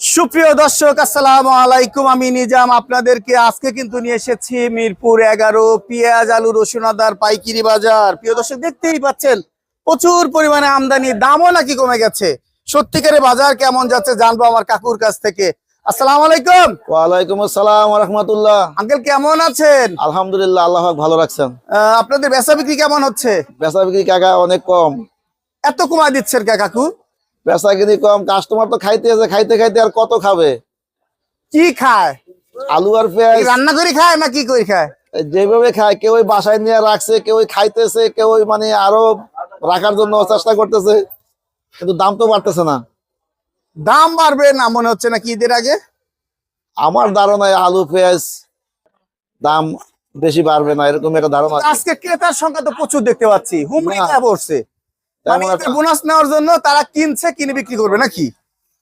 সুপ্রিয় দর্শক আসসালাম আলাইকুম। আমি নিজাম আপনাদেরকে আজকে কিন্তু নিয়ে এসেছি মিরপুর এগারো পেঁয়াজ আলু রসুন আদার পাইকিরি বাজার। প্রিয় দর্শক দেখতেই পাচ্ছেন প্রচুর পরিমাণে আমদানি দামও নাকি কমে গেছে। সত্যিকারের বাজার কেমন যাচ্ছে জানব আমার কাকুর কাছ থেকে। আসসালামু আলাইকুম। ওয়ালাইকুম আসসালাম রহমতুল্লাহ আঙ্কেল কেমন আছেন? আলহামদুলিল্লাহ আল্লাহ ভালো রাখছেন। আপনাদের বেচা বিক্রি কেমন হচ্ছে? বেচা বিক্রি কাকা অনেক কম। এত কমায় দিচ্ছেন কে বেচা কিনি কম কাস্টমার তো খাইতে আছে খাইতে খাইতে আর কত খাবে? কি খায়? আলু আর পেঁয়াজ। রান্না করে খায় না কি করে খায়? যেভাবে খায় কেউ ওই বাসায় নিয়ে রাখছে কেউ খাইতেছে কেউ মানে আরও রাখার জন্য চেষ্টা করতেছে কিন্তু দাম তো বাড়তেছে না। দাম বাড়বে না মনে হচ্ছে না কি ঈদের আগে? আমার ধারণায় আলু পেঁয়াজ দাম বেশি বাড়বে না এরকম একটা ধারণা আজকে ক্রেতার সংখ্যা তো প্রচুর দেখতে পাচ্ছি। হুমড়ি পড়ছে বোনাস নেওয়ার জন্য তারা কিনছে কিনে বিক্রি করবে নাকি?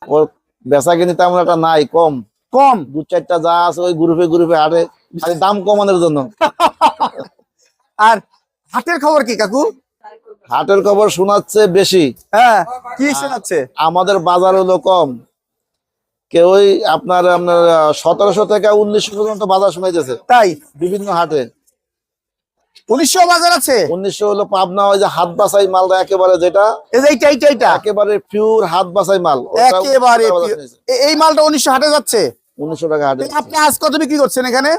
ওর বেচা কিনি তেমন একটা নাই কম। কম? দু চারটা যা আছে ওই গ্রুপে গ্রুপে হাটে দাম কমানোর জন্য। আর হাটের খবর কি কাকু? হাটের খবর শোনাচ্ছে বেশি। হ্যাঁ কি শোনাচ্ছে? আমাদের বাজার হলো কম। কেউই আপনার আপনার সতেরোশো থেকে উনিশশো পর্যন্ত বাজার শোনাইতেছে। তাই? বিভিন্ন হাটে। উনিশশো বাজার আছে। উনিশশো হলো পাবনা ওই যে হাত বাসাই মালটা একেবারে যেটা এই এইটা এইটা এইটা। একেবারে পিওর হাত বাসাই মাল। একেবারে এই মালটা উনিশশো হাটে যাচ্ছে? উনিশশো টাকা হাটে আপনি আজ কত বিক্রি করছেন এখানে?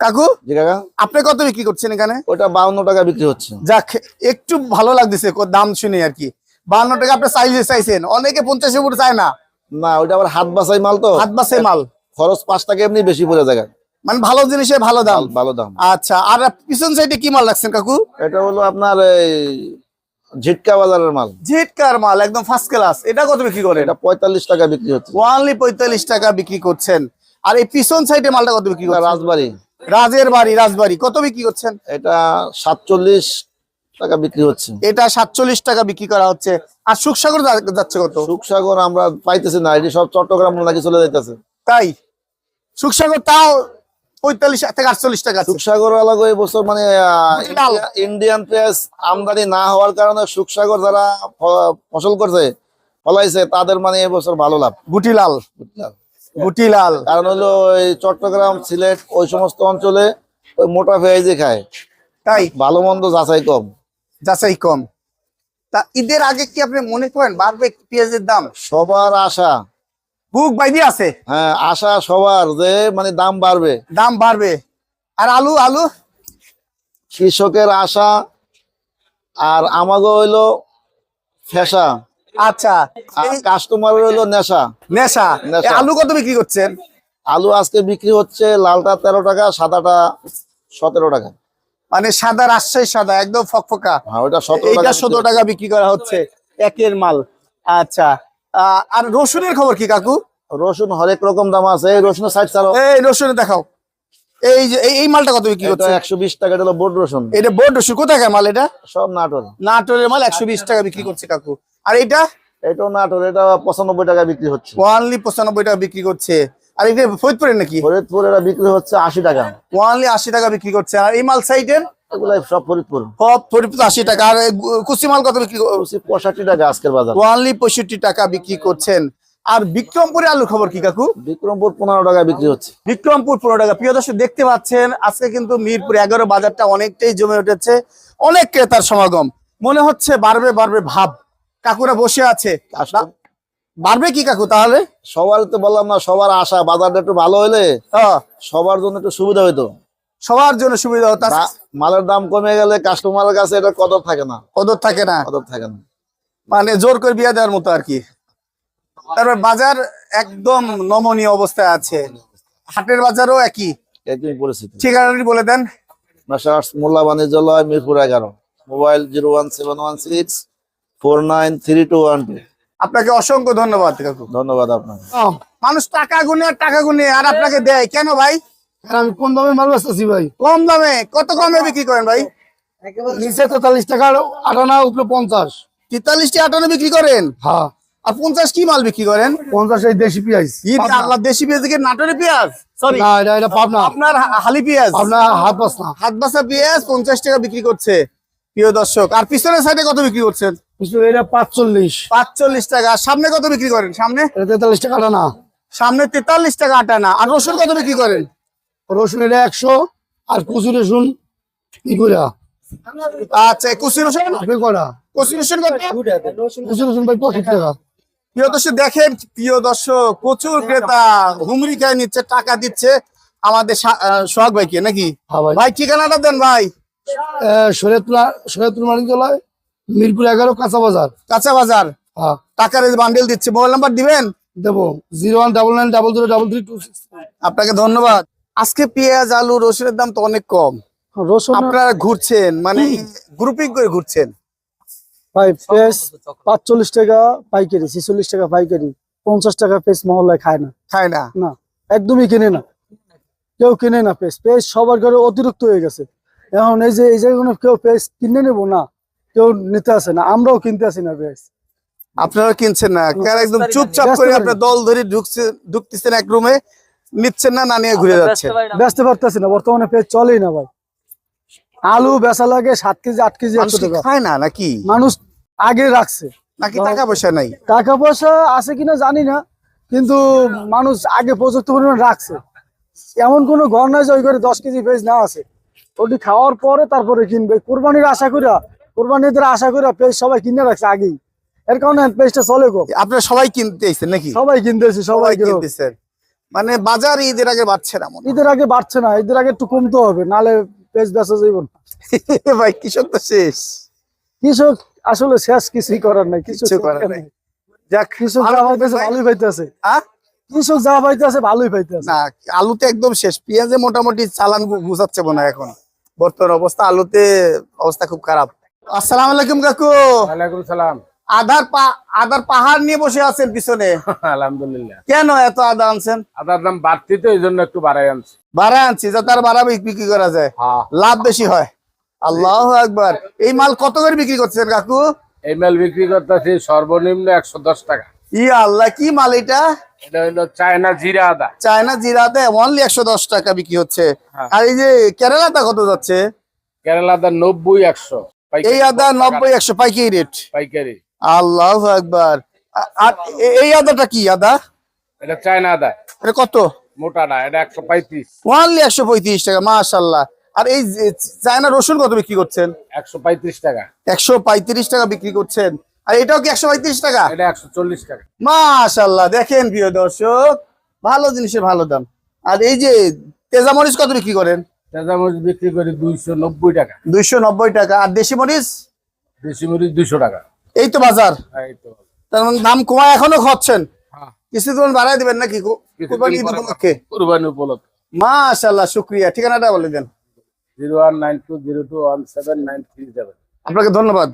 কাকু? কাকা। আপনি কত বিক্রি করছেন এখানে? ওটা বাউন্ন টাকা বিক্রি হচ্ছে। যাক একটু ভালো লাগতেছে দাম শুনে আর কি। বান্ন টাকা আপনি চাইলে চাইছেন। অনেকে পঞ্চাশের উপরে চায় না। না ওটা আবার হাত বাসাই মাল তো। হাত বাসে মাল। খরচ পাঁচ টাকা এমনি বেশি পড়ে যায়। মানে ভালো জিনিসে ভালো দাম। ভালো দাম। আচ্ছা আর পিছন সাইডে কি মাল রাখছেন কাকু? এটা হলো আপনার এই ঝিটকা বাজারের মাল। ঝিটকার মাল একদম ফার্স্ট ক্লাস এটা কত বিক্রি করে এটা পঁয়তাল্লিশ টাকা বিক্রি হচ্ছে। ওয়ানলি পঁয়তাল্লিশ টাকা বিক্রি করছেন। আর এই পিছন সাইডে মালটা কত বিক্রি করে রাজবাড়ি। রাজের বাড়ি রাজবাড়ি। কত বিক্রি করছেন? এটা সাতচল্লিশ টাকা বিক্রি হচ্ছে। এটা সাতচল্লিশ টাকা বিক্রি করা হচ্ছে। আর সুখসাগর যাচ্ছে কত? সুখসাগর আমরা পাইতেছি না। এটি সব চট্টগ্রাম নাকি চলে যাইতেছে। তাই? সুখসাগর তাও পঁয়তাল্লিশ থেকে আটচল্লিশ টাকা সুখসাগর মানে ইন্ডিয়ান পেঁয়াজ আমদানি না হওয়ার কারণে সুখসাগর যারা ফসল করছে ফলাইছে তাদের মানে এবছর ভালো লাভ। গুটিলাল। গুটিলাল। কারণ হলো ওই চট্টগ্রাম সিলেট ওই সমস্ত অঞ্চলে ওই মোটা পেঁয়াজই খায়। তাই? ভালো মন্দ যাচাই কম। যাচাই কম। তা ঈদের আগে কি আপনি মনে করেন বাড়বে পেঁয়াজের দাম? সবার আশা। বুক বাইদি আছে। হ্যাঁ আশা সবার যে মানে দাম বাড়বে। দাম বাড়বে। আর আলু আলু? কৃষকের আশা আর আমাগো হইল ফেসা আচ্ছা। কাস্টমারের হইল নেশা। নেশা। আলু কত বিক্রি করছেন? আলু আজকে বিক্রি হচ্ছে লালটা তেরো টাকা সাদাটা সতেরো টাকা। মানে সাদা রাজশাহী সাদা একদম ফকফকা। হ্যাঁ ওইটা সতেরো টাকা সতেরো টাকা বিক্রি করা হচ্ছে। একের মাল। আচ্ছা। আর রসুনের খবর কি কাকু? রসুন হরেক রকম দাম আছে। রসুন রসুন সাইড ছাড়ো। এই রসুন দেখাও। এই যে এই- মালটা কত বিক্রি করছে? একশো বিশ টাকা এটা হলো বোর্ড রসুন। এটা বোর্ড রসুন কোথায় মাল এটা? সব নাটোর। নাটোরের মাল একশো বিশ টাকা বিক্রি করছে কাকু। আর এটা এটাও নাটোর এটা পঁচানব্বই টাকা বিক্রি হচ্ছে। ওয়ানলি পঁচানব্বই টাকা বিক্রি করছে। আর এটা ফরিদপুরের নাকি? ফরিদপুর এটা বিক্রি হচ্ছে আশি টাকা। ওয়ানলি আশি টাকা বিক্রি করছে। আর এই মাল সাইডের এগুলাই সব ফরিদপুর। ফরিদপুর আশি টাকা। আর এই কুচি মাল কত বিক্রি পঁয়ষট্টি টাকা আজকের বাজার। ওয়ানলি পঁয়ষট্টি টাকা বিক্রি করছেন। আর বিক্রমপুরে আলু খবর কি কাকু? বিক্রমপুর পনেরো টাকা বিক্রি হচ্ছে। বিক্রমপুর পনেরো টাকা। প্রিয় দর্শক দেখতে পাচ্ছেন আজকে কিন্তু মিরপুর এগারো বাজারটা অনেকটাই জমে উঠেছে। অনেক ক্রেতার সমাগম। মনে হচ্ছে বাড়বে বাড়বে ভাব। কাকুরা বসে আছে। বাড়বে কি কাকু তাহলে? সবার তো বললাম না সবার আশা বাজারটা একটু ভালো হলে হ্যাঁ, সবার জন্য একটু সুবিধা হইতো। সবার জন্য সুবিধা হতো। মালের দাম কমে গেলে কাস্টমারের কাছে এটা কদর থাকে না। কদর থাকে না। কদর থাকে না। মানে জোর করে বিয়ে দেওয়ার মতো আর কি। তারপর বাজার একদম নমনীয় অবস্থায় আছে। হাটের বাজারও একই। একদমই পরিস্থিতি ঠিকানাটি বলে দেন। মোল্লা বাণিজ্যালয় মিরপুর এগারো। Mobile zero one seven one six four nine three two one two. আপনাকে অসংখ্য ধন্যবাদ কাকু। ধন্যবাদ আপনাকে। মানুষ টাকা গুনে আর টাকা গুনে আর আপনাকে দেয়। কেন ভাই? আমি কোন দামে মাল বেচতেছি ভাই। কম দামে? কত কমে বিক্রি করেন ভাই? নিচে তেতাল্লিশ টাকা আটানা উপরে পঞ্চাশ। তেতাল্লিশটি আটানো বিক্রি করেন? হ্যাঁ। আর পঞ্চাশ কি মাল বিক্রি করেন? পঞ্চাশ এই দেশি পেঁয়াজ। আল্লাহ দেশি পেঁয়াজ থেকে নাটোরে পেঁয়াজ? সরি না এটা এটা পাবনা। আপনার হালি পেঁয়াজ? আপনার হাত বাস না হাত বাসা পেঁয়াজ পঞ্চাশ টাকা বিক্রি করছে। প্রিয় দর্শক আর পিছনের সাইডে কত বিক্রি করছেন? এটা পাঁচচল্লিশ। পাঁচচল্লিশ টাকা। সামনে কত বিক্রি করেন? সামনে? তেতাল্লিশ টাকা আটানা সামনে তেতাল্লিশ টাকা আটানা আর রসুন কত বিক্রি করেন? রসুন এটা একশো আর কুচু রসুন কি করে আচ্ছা কুচি রসুন? আপনি কটা কুচি রসুন কত? কুচু রসুন ভাই পঁচিশ টাকা। প্রিয় দর্শক দেখেন প্রিয় দর্শক প্রচুর ক্রেতা হুমরি খেয়ে নিচ্ছে টাকা দিচ্ছে আমাদের সোহাগ ভাইকে নাকি? হ্যাঁ ভাই। ভাই ঠিকানাটা দেন ভাই। শরীয়তুল শরীয়তুল মানিকতলায় মিরপুর এগারো কাঁচা বাজার। কাঁচা বাজার? হ্যাঁ। টাকার বান্ডেল দিচ্ছে। মোবাইল নাম্বার দিবেন? দেবো। Zero one double nine double zero double three two six আপনাকে ধন্যবাদ। আজকে পেঁয়াজ আলু রসুনের দাম তো অনেক কম। রসুন আপনারা ঘুরছেন মানে গ্রুপিং করে ঘুরছেন। ভাই পেঁয়াজ পাঁচচল্লিশ টাকা পাইকারি ছেচল্লিশ টাকা পাইকারি পঞ্চাশ টাকা পেঁয়াজ মহল্লায় খায় না। খায় না? না একদমই কিনে না। কেউ কিনে না পেঁয়াজ। পেঁয়াজ সবার ঘরে অতিরিক্ত হয়ে গেছে। এখন এই যে এই জায়গায় কেউ পেঁয়াজ কিনে নেব না কেউ নিতে আসে না আমরাও কিনতে আসি না বেশ আপনারা কিনছেন না কারণ একদম চুপচাপ ব্যস্ত করে আপনার দল ধরে ঢুকছে ঢুকতেছেন এক রুমে নিচ্ছেন না না নিয়ে ঘুরে যাচ্ছে বেচতে পারতেছি না। বর্তমানে পেঁয়াজ চলেই না ভাই। আলু বেচা লাগে সাত কেজি আট কেজি মানুষ একশো টাকা। খায় না নাকি? মানুষ আগে রাখছে। নাকি টাকা পয়সা নাই? টাকা পয়সা আছে কিনা জানি না কিন্তু মানুষ আগে পর্যাপ্ত পরিমাণ রাখছে। এমন কোনো ঘর নাই যে ওই করে দশ কেজি পেঁয়াজ না আছে। ওটি খাওয়ার পরে তারপরে কিনবে। কোরবানির আশা করিয়া কোরবানিদের আশা করিয়া পেঁয়াজ সবাই কিনে রাখছে আগেই। এর কারণে পেঁয়াজটা চলে গো। আপনারা সবাই কিনতে নাকি? সবাই কিনতেছে সবাই কিনতেছেন। মানে বাজার ঈদের আগে বাড়ছে না ঈদের আগে বাড়ছে না ঈদের আগে একটু কমতে হবে নালে বেচা যাইব না। ভাই কৃষক তো শেষ? কৃষক আসলে শেষ কিছুই করার নাই কিছু করার নাই। কৃষক পাইতেছে ভাই। ভালোই পাইতেছে। আহ? কৃষক যা পাইতেছে ভালোই পাইতেছে। না আলুতে একদম শেষ। পেঁয়াজে মোটামুটি চালান গুছাচ্ছে মনে এখন। বর্তমান অবস্থা আলুতে অবস্থা খুব খারাপ। আসসালামু আলাইকুম কাকু। ওয়ালাইকুম সালাম। আধার পা আধার পাহাড় নিয়ে বসে আছেন পিছনে। আলহামদুলিল্লাহ। কেন এত আদা আনছেন? আদার দাম বাড়তি তো এই জন্য একটু বাড়াই আনছি। বাড়া আনছি যাতে আর বাড়া বিক্রি করা যায়। হ্যাঁ। লাভ বেশি হয়। আল্লাহ একবার এই মাল কত করে বিক্রি করছেন কাকু? এই মাল বিক্রি করতেছি সর্বনিম্ন একশো দশ টাকা। ই আল্লাহ কি মাল এটা? এটা হইল চায়না জিরা আদা। চায়না জিরাতে অনলি একশো দশ টাকা বিক্রি হচ্ছে। হ্যাঁ। আর এই যে কেরালাটা কত যাচ্ছে? কেরালা আদা নব্বই একশো। এই আদা নব্বই একশো পাইকারি রেট। পাইকারি। আল্লাহ একবার আর এই আদাটা কি আদা? এটা চায়না আদা। এটা কত? মোটা না এটা একশো পঁয়ত্রিশ। ওনলি একশো পঁয়ত্রিশ টাকা মাশাল্লাহ আর এই চায়না রসুন কত বিক্রি করছেন? একশো পঁয়ত্রিশ টাকা। একশো পঁয়ত্রিশ টাকা বিক্রি করছেন। আর এটাও কি একশো পঁয়ত্রিশ টাকা? এটা একশো চল্লিশ টাকা। মাশাল্লাহ দেখেন প্রিয় দর্শক ভালো জিনিসের ভালো দাম। আর এই যে তেজা মরিচ কত বিক্রি করেন? তেজামরিচ বিক্রি করি দুইশো নব্বই টাকা। দুইশো নব্বই টাকা। আর দেশি মরিচ? দেশি মরিচ দুইশো টাকা। এই তো বাজার। এই তো তার মানে দাম কমায় এখনও খাচ্ছেন হ্যাঁ। বাড়াই দিবেন নাকি? কু- কিছুদিন কুরবানি উপলক্ষে? কুরবানি উপলক্ষে। মাশাল্লাহ শুক্রিয়া। ঠিকানাটা বলে দেন। Zero one nine two zero two one seven nine three seven. আপনাকে ধন্যবাদ।